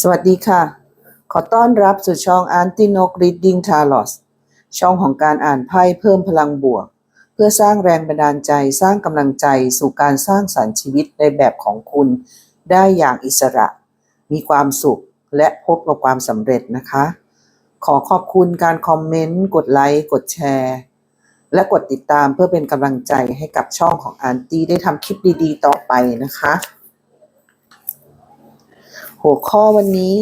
สวัสดีค่ะ ขอต้อนรับสู่ช่องอันตินก Reading Talos ช่องของการอ่านไพ่เพิ่มพลังบวก เพื่อสร้างแรงบันดาลใจสร้างกำลังใจสู่การสร้างสรรค์ชีวิตในแบบของคุณ ได้อย่างอิสระ มีความสุขและพบกับความสำเร็จนะคะ ขอขอบคุณการคอมเมนต์ กดไลค์กดแชร์ และกดติดตามเพื่อเป็นกำลังใจให้กับช่องของอันตี้ได้ทำคลิปดีๆ ต่อไปนะคะ หัวข้อวันนี้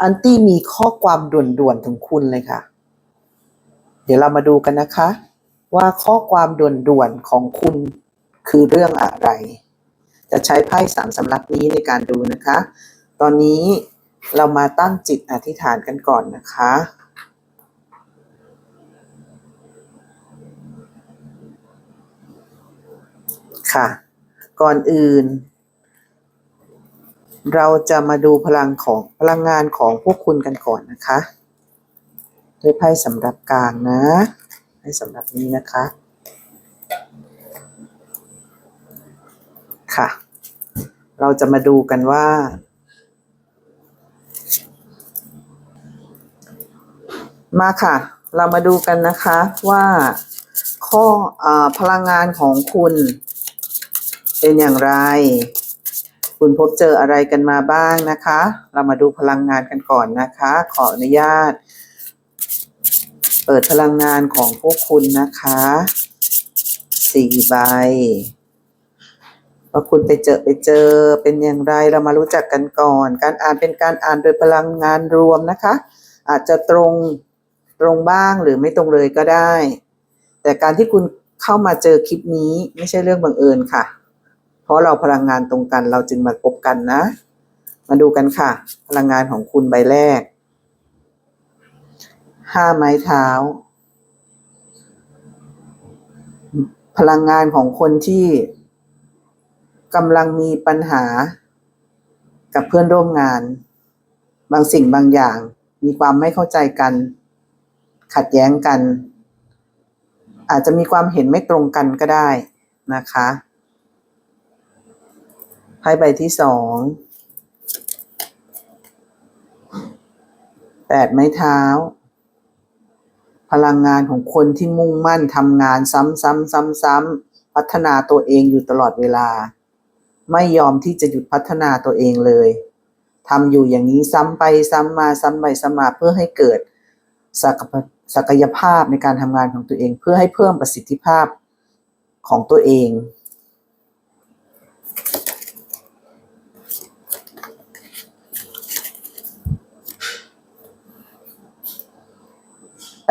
อันตี้มีข้อความด่วนๆถึงคุณเลยค่ะ เดี๋ยวเรามาดูกันนะคะ ว่าข้อความด่วนๆของคุณคือเรื่องอะไร จะใช้ไพ่สามสำรับนี้ในการดูนะคะ ตอนนี้เรามาตั้งจิตอธิษฐานกันก่อนนะคะค่ะ ก่อนอื่น เราจะมาดูพลังของพลังงานของพวกคุณกันก่อนนะคะด้วยไพ่สำหรับกลางนะไพ่สำหรับนี้นะคะ ค่ะ เราจะมาดูกันว่า มาค่ะ เรามาดูกันนะคะว่าข้ออาพลังงานของคุณเป็นอย่างไร คุณพบเจออะไรกันมาบ้างนะคะ เรามาดูพลังงานกันก่อนนะคะ ขออนุญาต เปิดพลังงานของพวกคุณนะคะสี่ใบว่าคุณไปเจอไปเจอเป็นอย่างไรเรามารู้จักกันก่อน การอ่านเป็นการอ่านโดยพลังงานรวมนะคะ อาจจะตรงตรงบ้างหรือไม่ตรงเลยก็ได้ แต่การที่คุณเข้ามาเจอคลิปนี้ไม่ใช่เรื่องบังเอิญค่ะ ราะเราพลังงานตรงกันเราจึงมาพบกันนะ มาดูกันค่ะ พลังงานของคุณใบแรก ห้าไม้เท้า พลังงานของคนที่กำลังมีปัญหากับเพื่อนร่วมงาน บางสิ่งบางอย่าง มีความไม่เข้าใจกัน ขัดแย้งกัน อาจจะมีความเห็นไม่ตรงกันก็ได้นะคะ ไพ่ใบที่สองแปดไม้เท้า พลังงานของคนที่มุ่งมั่นทำงานซ้ำๆๆๆพัฒนาตัวเองอยู่ตลอดเวลา ไม่ยอมที่จะหยุดพัฒนาตัวเองเลยทำอยู่อย่างนี้ซ้ำไปซ้ำมาซ้ำไปซ้ำมาเพื่อให้เกิดศักศักยภาพในการทำงานของตัวเอง เพื่อให้เพิ่มประสิทธิภาพของตัวเอง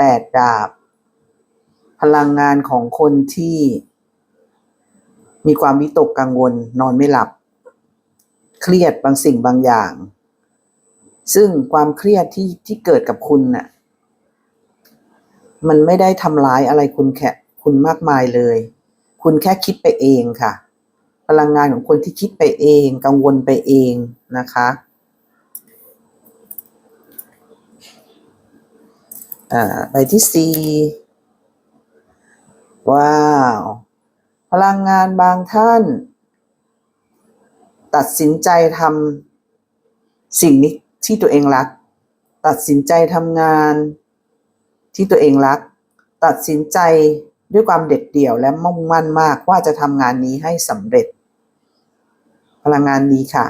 แปดดาบ พลังงานของคนที่ มีความวิตกกังวล นอนไม่หลับ เครียดบางสิ่งบางอย่าง ซึ่งความเครียดที่ที่เกิดกับคุณน่ะ มันไม่ได้ทำร้ายอะไรคุณแค่คุณมากมายเลย คุณแค่คิดไปเองค่ะ พลังงานของคนที่คิดไปเอง กังวลไปเองนะคะ อ่าใบที่สี่ว้าว พลังงานบางท่าน ตัดสินใจทำสิ่งนี้ที่ตัวเองรัก ตัดสินใจทำงานที่ตัวเองรัก ตัดสินใจด้วยความเด็ดเดี่ยวและมุ่งมั่นมากว่าจะทำงานนี้ให้สำเร็จ พลังงานนี้ค่ะ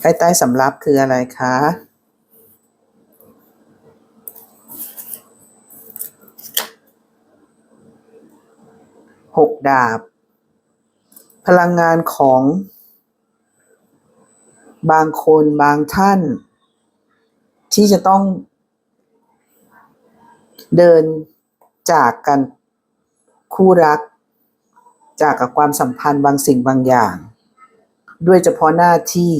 ใต้ใต้สำรับคืออะไรคะ หกดาบ พลังงานของ บางคนบางท่าน ที่จะต้อง เดินจากกันคู่รัก จากกับความสัมพันธ์บางสิ่งบางอย่าง ด้วยเฉพาะหน้าที่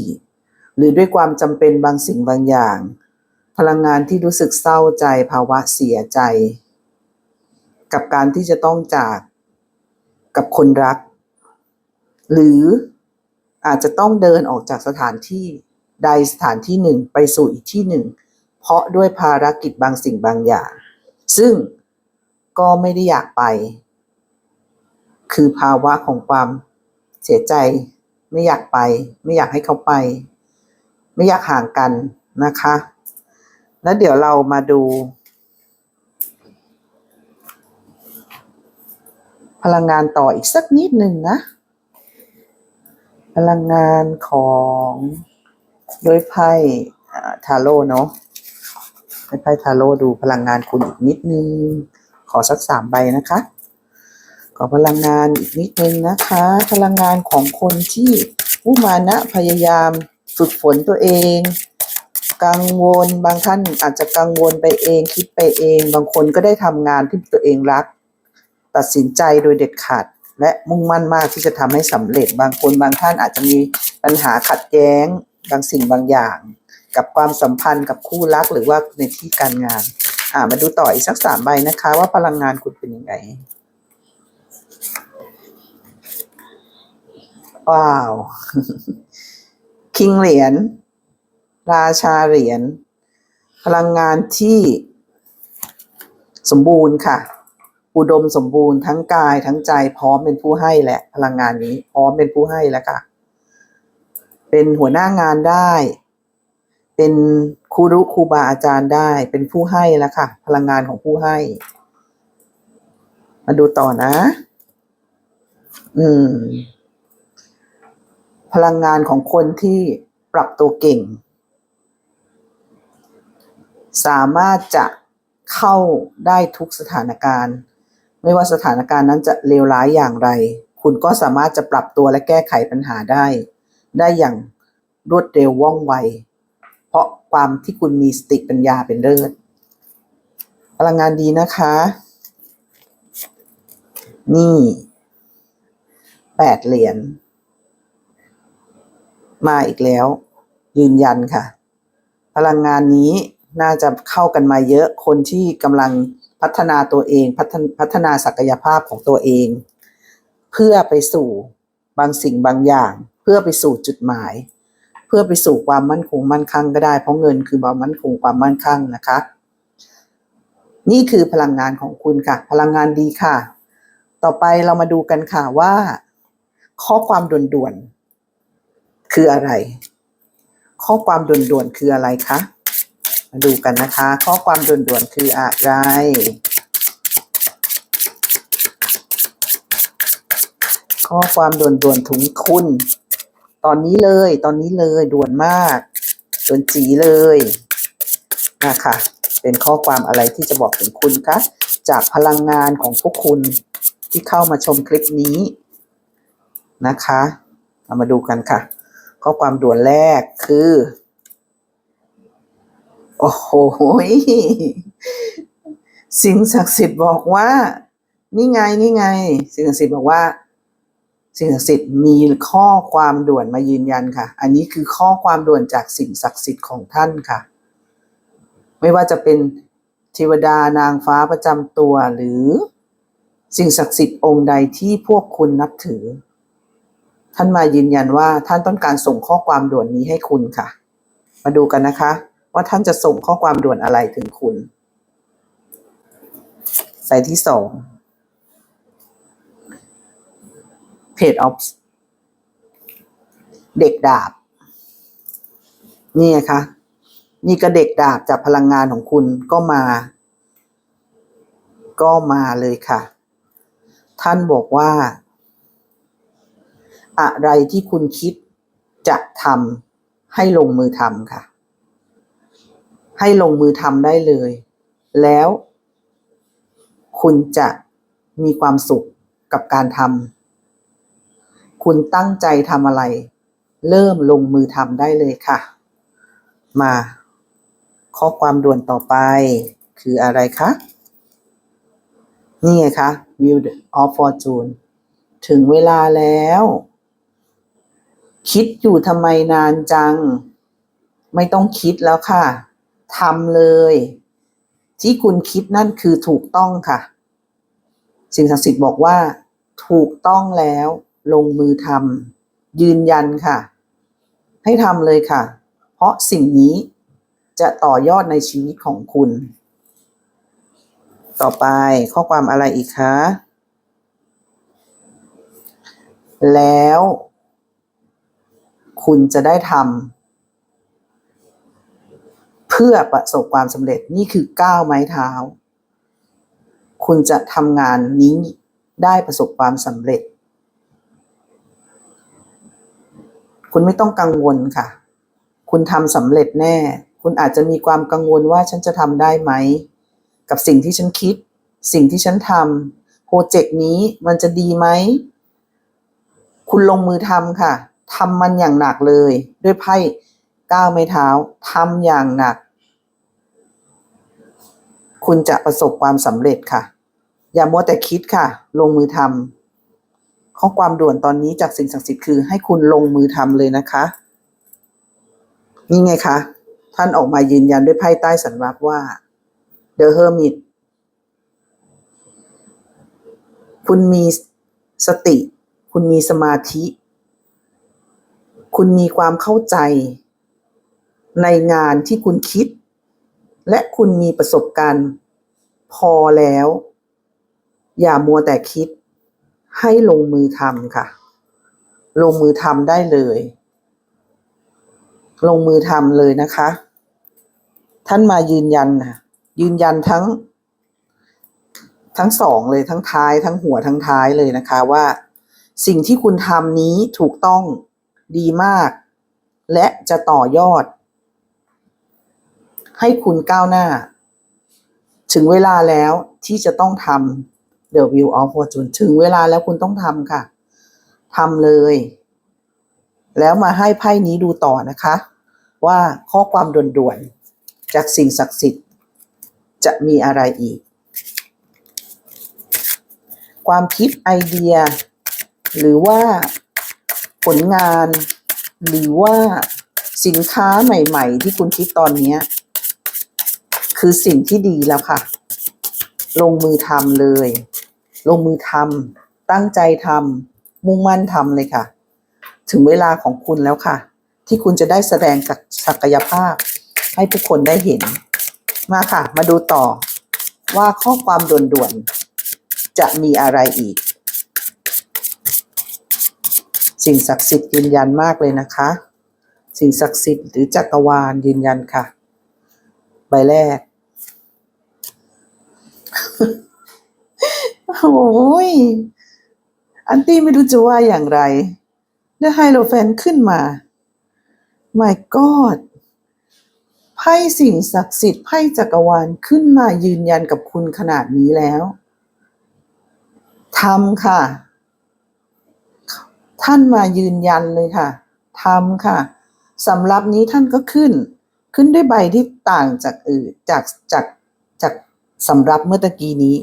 หรือด้วยความจำเป็นบางสิ่งบางอย่าง พลังงานที่รู้สึกเศร้าใจภาวะเสียใจ กับการที่จะต้องจาก กับคนรัก หรืออาจจะต้องเดินออกจากสถานที่ใดสถานที่หนึ่งไปสู่อีกที่หนึ่ง เพราะด้วยภารกิจบางสิ่งบางอย่าง ซึ่งก็ไม่ได้อยากไป คือภาวะของความเสียใจไม่อยากไป ไม่อยากให้เขาไป ไม่อยากห่างกันนะคะ แล้วเดี๋ยวเรามาดู พลังงานต่ออีกสักนิดหนึ่งนะ พลังงานของโดยไพ่ทาโร่เนาะด้วยไพ่ทาโร่ดูพลังงานคุณอีกนิดนึง ขอสักสามใบนะคะ ขอพลังงานอีกนิดนึงนะคะ พลังงานของคนที่ผู้มานะพยายามฝึกฝนตัวเองกังวลบางท่านอาจจะกังวลไปเองคิดไปเอง บางคนก็ได้ทำงานที่ตัวเองรัก ตัดสินใจโดยเด็ดขาด และมุ่งมั่นมากที่จะทำให้สำเร็จ บางคนบางท่านอาจจะมีปัญหาขัดแย้งบางสิ่งบางอย่าง กับความสัมพันธ์กับคู่รักหรือว่าในที่การงาน อ่ามาดูต่ออีกสักสามใบนะคะ ว่าพลังงานคุณเป็นยังไงว้าว คิงเหรียญ ราชาเหรียญ พลังงานที่สมบูรณ์ค่ะ อุดมสมบูรณ์ทั้งกายทั้งใจพร้อมเป็นผู้ให้แหละ พลังงานนี้พร้อมเป็นผู้ให้แล้วค่ะ เป็นหัวหน้างานได้ เป็นครูรุครูบาอาจารย์ได้ เป็นผู้ให้แล้วค่ะ พลังงานของผู้ให้ มาดูต่อนะ อืม พลังงานของคนที่ปรับตัวเก่ง สามารถจะเข้าได้ทุกสถานการณ์ ไม่ว่าสถานการณ์นั้นจะเลวร้ายอย่างไร คุณก็สามารถจะปรับตัวและแก้ไขปัญหาได้ ได้อย่างรวดเร็วว่องไว เพราะความที่คุณมีสติปัญญาเป็นเลิศพลังงานดีนะคะ นี่แปดเหรียญมาอีกแล้ว ยืนยันค่ะ พลังงานนี้น่าจะเข้ากันมาเยอะคนที่กำลัง พัฒนาตัวเองพัฒนพัฒนาศักยภาพของตัวเอง เพื่อไปสู่บางสิ่งบางอย่าง เพื่อไปสู่จุดหมาย เพื่อไปสู่ความมั่นคงมั่นคงก็ได้ เพราะเงินคือความมั่นคงความมั่นคงนะคะ นี่คือพลังงานของคุณค่ะ พลังงานดีค่ะ ต่อไปเรามาดูกันค่ะว่า ข้อความด่วนๆคืออะไร ข้อความด่วนๆคืออะไรคะ มาดูกันนะคะ ข้อความด่วนๆคืออะไรข้อความด่วนๆถึงคุณ ตอนนี้เลยตอนนี้เลยด่วนมากด่วนจีเลยนะคะเป็นข้อความอะไรที่จะบอกถึงคุณคะจากพลังงานของพวกคุณที่เข้ามาชมคลิปนี้นะคะ เรามาดูกันค่ะ ข้อความด่วนแรกคือ โอ้โหสิ่งศักดิ์สิทธิ์บอกว่า นี่ไงนี่ไง สิ่งศักดิ์สิทธิ์บอกว่า สิ่งศักดิ์สิทธิ์มีข้อความด่วนมายืนยันค่ะ อันนี้คือข้อความด่วนจากสิ่งศักดิ์สิทธิ์ของท่านค่ะ ไม่ว่าจะเป็นเทวดานางฟ้าประจำตัวหรือ สิ่งศักดิ์สิทธิ์องค์ใดที่พวกคุณนับถือ ท่านมายืนยันว่าท่านต้องการส่งข้อความด่วนนี้ให้คุณค่ะ มาดูกันนะคะ ว่าท่านจะส่งข้อความด่วนอะไรถึงคุณใส่ที่สองเพจออฟเด็กดาบ นี่ไงคะนี่ก็เด็กดาบจากพลังงานของคุณก็มา ก็มาเลยค่ะ ท่านบอกว่า อะไรที่คุณคิดจะทำให้ลงมือทำค่ะ ให้ลงมือทำได้เลย แล้วคุณจะมีความสุขกับการทำคุณตั้งใจทำอะไร เริ่มลงมือทำได้เลยค่ะ มา ข้อความด่วนต่อไป คืออะไรคะนี่ไงคะ Wheel of Fortune ถึงเวลาแล้ว คิดอยู่ทำไมนานจัง ไม่ต้องคิดแล้วค่ะ ทำเลย ที่คุณคิดนั่นคือถูกต้องค่ะ สิ่งศักดิ์สิทธิ์บอกว่า ถูกต้องแล้ว ลงมือทำยืนยันค่ะ ให้ทำเลยค่ะ เพราะสิ่งนี้จะต่อยอดในชีวิตของคุณ ต่อไปข้อความอะไรอีกคะแล้ว คุณจะได้ทำ พื่อประสบความสำเร็จนี่คือก้าวไม้เท้า คุณจะทำงานนี้ได้ประสบความสำเร็จ คุณไม่ต้องกังวลค่ะ คุณทำสำเร็จแน่ คุณอาจจะมีความกังวลว่าฉันจะทำได้ไหม กับสิ่งที่ฉันคิด สิ่งที่ฉันทำโปรเจกต์นี้มันจะดีไหม คุณลงมือทำค่ะทำมันอย่างหนักเลย ด้วยไพ่ก้าวไม้เท้าทำอย่างหนัก คุณจะประสบความสำเร็จค่ะ อย่ามัวแต่คิดค่ะ ลงมือทำข้อความด่วนตอนนี้จากสิ่งศักดิ์สิทธิ์คือ ให้คุณลงมือทำเลยนะคะ นี่ไงคะท่านออกมายืนยันด้วยไพ่ใต้สัญลักษณ์ว่า The Hermit คุณมีสติ คุณมีสมาธิ คุณมีความเข้าใจในงานที่คุณคิด และคุณมีประสบการณ์พอแล้ว อย่ามัวแต่คิด ให้ลงมือทำค่ะ ลงมือทำได้เลย ลงมือทำเลยนะคะ ท่านมายืนยันนะยืนยันทั้ง ทั้งสองเลยทั้งท้าย ทั้งหัวทั้งท้ายเลยนะคะว่า สิ่งที่คุณทำนี้ถูกต้องดีมาก และจะต่อยอด ให้คุณก้าวหน้า ถึงเวลาแล้วที่จะต้องทำ The Wheel of Fortune ถึงเวลาแล้วคุณต้องทำค่ะทำเลย แล้วมาให้ไพ่นี้ดูต่อนะคะ ว่าข้อความด่วนๆ จากสิ่งศักดิ์สิทธิ์ จะมีอะไรอีก ความคิดไอเดีย หรือว่าผลงาน หรือว่าสินค้าใหม่ ๆ ที่คุณคิดตอนนี้ คือสิ่งที่ดีแล้วค่ะ ลงมือทำเลย ลงมือทำตั้งใจทำมุ่งมั่นทำเลยค่ะ ถึงเวลาของคุณแล้วค่ะ ที่คุณจะได้แสดงศักยภาพ ให้ทุกคนได้เห็น มาค่ะ มาดูต่อว่าข้อความด่วนๆ จะมีอะไรอีก สิ่งศักดิ์สิทธิ์ยืนยันมากเลยนะคะ สิ่งศักดิ์สิทธิ์หรือจักรวาลยืนยันค่ะ ใบแรก โอ้ย อันตี้ไม่รู้จะว่าอย่างไรได้ไฮโลแฟนขึ้นมา My God ไพ่สิ่งศักดิ์สิทธิ์ไพ่จักรวาลขึ้นมายืนยันกับคุณขนาดนี้แล้วทำค่ะ ท่านมายืนยันเลยค่ะทำค่ะสำรับนี้ท่านก็ขึ้น ขึ้นด้วยใบที่ต่างจากอื่นจากจากจาก สำรับเมื่อตะกี้นี้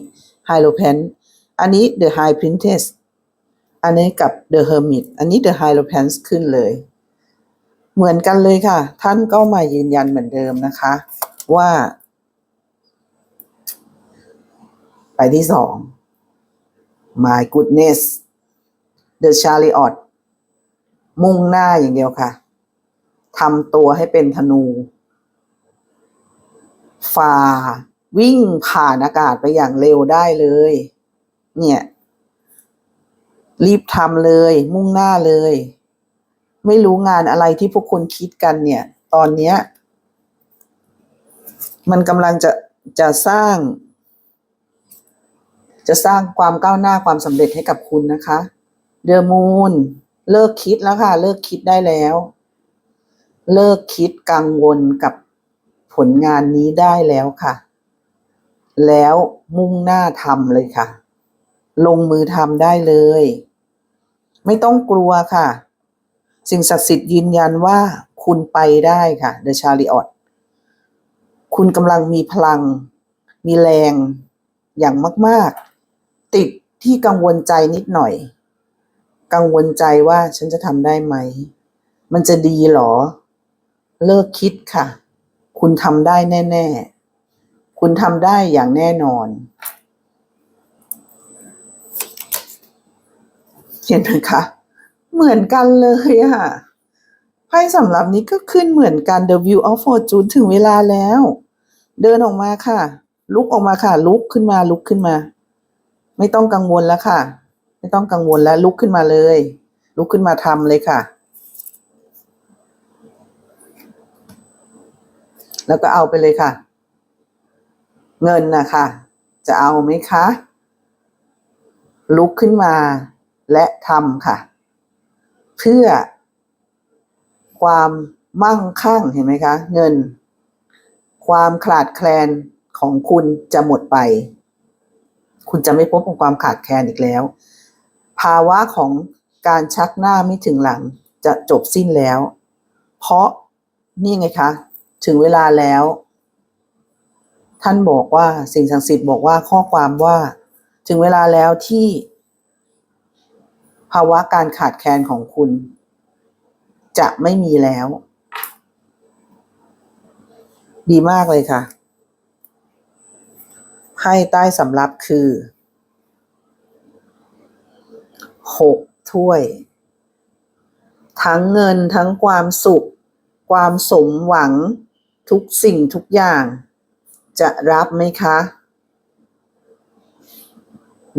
h i e r o p h a n t อันนี้ The High Princess อันนี้กับ The Hermit อันนี้ The Hierophant ขึ้นเลย เหมือนกันเลยค่ะ ท่านก็มายืนยันเหมือนเดิมนะคะ ว่าไปที่สอง My goodness The Chariot มุ่งหน้าอย่างเดียวค่ะทำตัวให้เป็นธนู ฝ่า วิ่งผ่านอากาศไปอย่างเร็วได้เลย เนี่ย รีบทำเลย มุ่งหน้าเลย ไม่รู้งานอะไรที่พวกคุณคิดกันเนี่ย ตอนเนี้ย มันกำลังจะจะสร้าง จะสร้างความก้าวหน้าความสำเร็จให้กับคุณนะคะเดอมูนเลิกคิดแล้วค่ะ เลิกคิดได้แล้ว เลิกคิดกังวลกับผลงานนี้ได้แล้วค่ะ แล้วมุ่งหน้าทำเลยค่ะ ลงมือทำได้เลย ไม่ต้องกลัวค่ะ สิ่งศักดิ์สิทธิ์ยืนยันว่าคุณไปได้ค่ะเดชาริออตคุณกำลังมีพลัง มีแรงอย่างมาก ๆ ติดที่กังวลใจนิดหน่อย กังวลใจว่าฉันจะทำได้ไหม มันจะดีหรอ เลิกคิดค่ะ คุณทำได้แน่ ๆ คุณทำได้อย่างแน่นอน เห็นไหมคะ เหมือนกันเลยค่ะไพ่สำหรับนี้ก็ขึ้นเหมือนกัน The View of Fortune ถึงเวลาแล้ว เดินออกมาค่ะ ลุกออกมาค่ะ ลุกขึ้นมาลุกขึ้นมา ไม่ต้องกังวลแล้วค่ะ ไม่ต้องกังวลแล้วลุกขึ้นมาเลย ลุกขึ้นมาทำเลยค่ะ แล้วก็เอาไปเลยค่ะ เงินนะคะจะเอาไหมคะ ลุกขึ้นมาและทำค่ะ เพื่อความมั่งคั่งเห็นไหมคะ เงิน ความขาดแคลนของคุณจะหมดไป คุณจะไม่พบกับความขาดแคลนอีกแล้ว ภาวะของการชักหน้าไม่ถึงหลังจะจบสิ้นแล้ว เพราะนี่ไงคะ ถึงเวลาแล้ว ท่านบอกว่าสิ่งศักดิ์สิทธิ์บอกว่าข้อความว่า ถึงเวลาแล้วที่ ภาวะการขาดแคลนของคุณ จะไม่มีแล้ว ดีมากเลยค่ะไพ่ใต้สำรับคือหกถ้วย ทั้งเงินทั้งความสุข ความสมหวังทุกสิ่งทุกอย่าง จะรับไหมคะ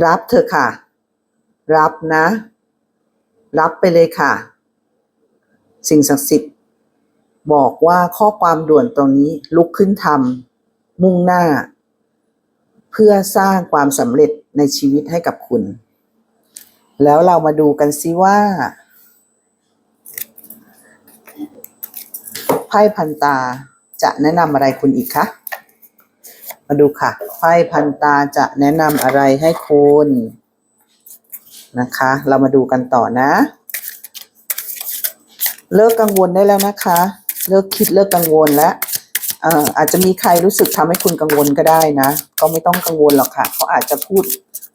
รับเถอะค่ะ รับนะ รับไปเลยค่ะ สิ่งศักดิ์สิทธิ์ บอกว่าข้อความด่วนตรงนี้ลุกขึ้นทำมุ่งหน้า เพื่อสร้างความสำเร็จในชีวิตให้กับคุณ แล้วเรามาดูกันซิว่าไพ่พันตาจะแนะนำอะไรคุณอีกคะ มาดูค่ะ ไพ่พันตาจะแนะนำอะไรให้คุณนะคะ เรามาดูกันต่อนะ เลิกกังวลได้แล้วนะคะ เลิกคิดเลิกกังวลแล้วอ่ออาจจะมีใครรู้สึกทำให้คุณกังวลก็ได้นะ ก็ไม่ต้องกังวลหรอกค่ะเขาอาจจะพูด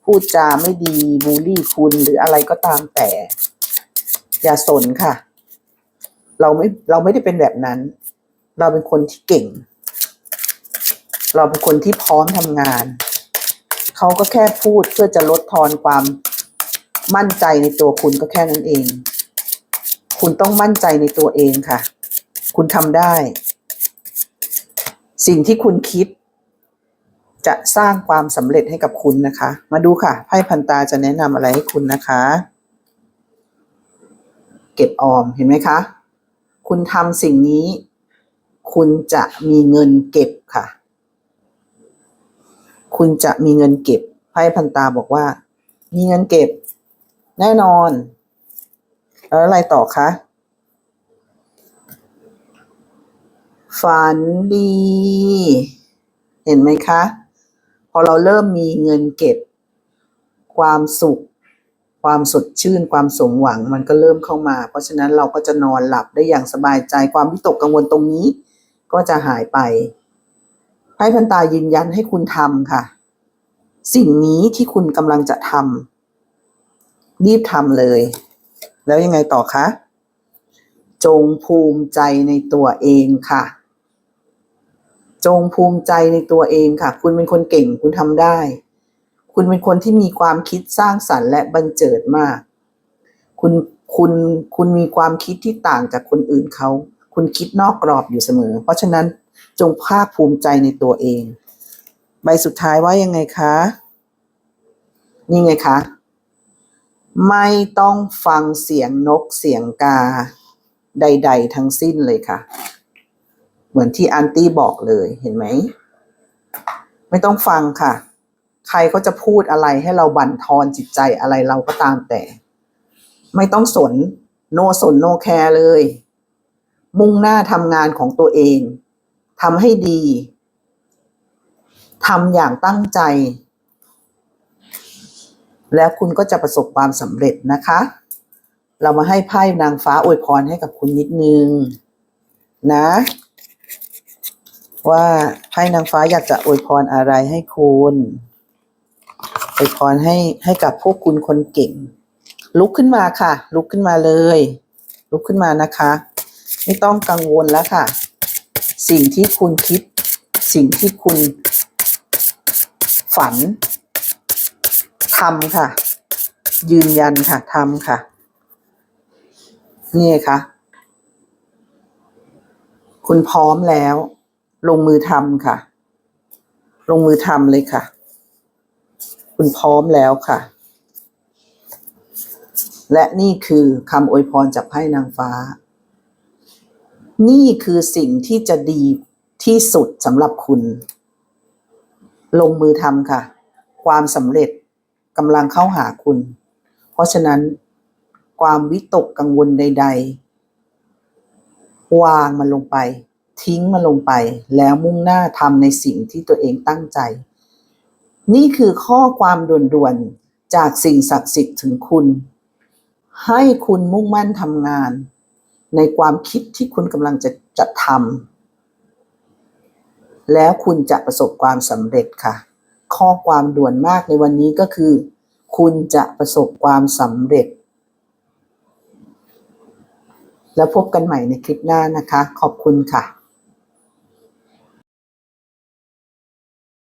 พูดจาไม่ดีบูลลี่คุณหรืออะไรก็ตามแต่ อย่าสนค่ะ เราไม่เราไม่ได้เป็นแบบนั้น เราเป็นคนที่เก่ง เราเป็นคนที่พร้อมทำงาน เขาก็แค่พูดเพื่อจะลดทอนความมั่นใจในตัวคุณก็แค่นั้นเอง คุณต้องมั่นใจในตัวเองค่ะ คุณทำได้ สิ่งที่คุณคิด จะสร้างความสำเร็จให้กับคุณนะคะ มาดูค่ะไพ่พันตาจะแนะนำอะไรให้คุณนะคะ เก็บออมเห็นไหมคะ คุณทำสิ่งนี้ คุณจะมีเงินเก็บค่ะ คุณจะมีเงินเก็บไพ่พันตาบอกว่า มีเงินเก็บ แน่นอน แล้วอะไรต่อคะฝันดี เห็นไหมคะ พอเราเริ่มมีเงินเก็บ ความสุข ความสดชื่น ความสมหวังมันก็เริ่มเข้ามา เพราะฉะนั้นเราก็จะนอนหลับได้อย่างสบายใจความวิตกกังวลตรงนี้ ก็จะหายไป ไพ่พันตายืนยันให้คุณทำค่ะ สิ่งนี้ที่คุณกำลังจะทำรีบทำเลย แล้วยังไงต่อคะ จงภูมิใจในตัวเองค่ะ จงภูมิใจในตัวเองค่ะ คุณเป็นคนเก่งคุณทำได้ คุณเป็นคนที่มีความคิดสร้างสรรค์และบันเจิดมาก คุณคุณคุณมีความคิดที่ต่างจากคนอื่นเขา คุณคิดนอกกรอบอยู่เสมอ เพราะฉะนั้น จงภาคภูมิใจในตัวเอง ใบสุดท้ายว่ายังไงคะ นี่ไงคะ ไม่ต้องฟังเสียงนกเสียงกา ใด ๆ ทั้งสิ้นเลยค่ะ เหมือนที่อันตี้บอกเลยเห็นไหม ไม่ต้องฟังค่ะ ใครก็จะพูดอะไรให้เราบั่นทอนจิตใจอะไรเราก็ตามแต่ ไม่ต้องสนโนสนโนแคร์เลย มุ่งหน้าทำงานของตัวเอง ทำให้ดีทำอย่างตั้งใจ แล้วคุณก็จะประสบความสำเร็จนะคะ เรามาให้ไพ่นางฟ้าอวยพรให้กับคุณนิดนึง นะ ว่าไพ่นางฟ้าอยากจะอวยพรอะไรให้คุณอวยพรให้ให้กับพวกคุณคนเก่ง ลุกขึ้นมาค่ะ ลุกขึ้นมาเลย ลุกขึ้นมานะคะ ไม่ต้องกังวลแล้วค่ะ สิ่งที่คุณคิด สิ่งที่คุณฝันทำค่ะ ยืนยันค่ะทำค่ะ นี่ค่ะ คุณพร้อมแล้ว ลงมือทำค่ะ ลงมือทำเลยค่ะ คุณพร้อมแล้วค่ะ และนี่คือคำอวยพรจากไพ่นางฟ้า นี่คือสิ่งที่จะดีที่สุดสำหรับคุณ ลงมือทำค่ะ ความสำเร็จกำลังเข้าหาคุณ เพราะฉะนั้น ความวิตกกังวลใด ๆ วางมันลงไป ทิ้งมันลงไป แล้วมุ่งหน้าทำในสิ่งที่ตัวเองตั้งใจ นี่คือข้อความด่วนๆ จากสิ่งศักดิ์สิทธิ์ถึงคุณ ให้คุณมุ่งมั่นทำงาน ในความคิดที่คุณกำลังจะจะทำแล้วคุณจะประสบความสำเร็จค่ะ ข้อความด่วนมากในวันนี้ก็คือ คุณจะประสบความสำเร็จ แล้วพบกันใหม่ในคลิปหน้านะคะ ขอบคุณค่ะ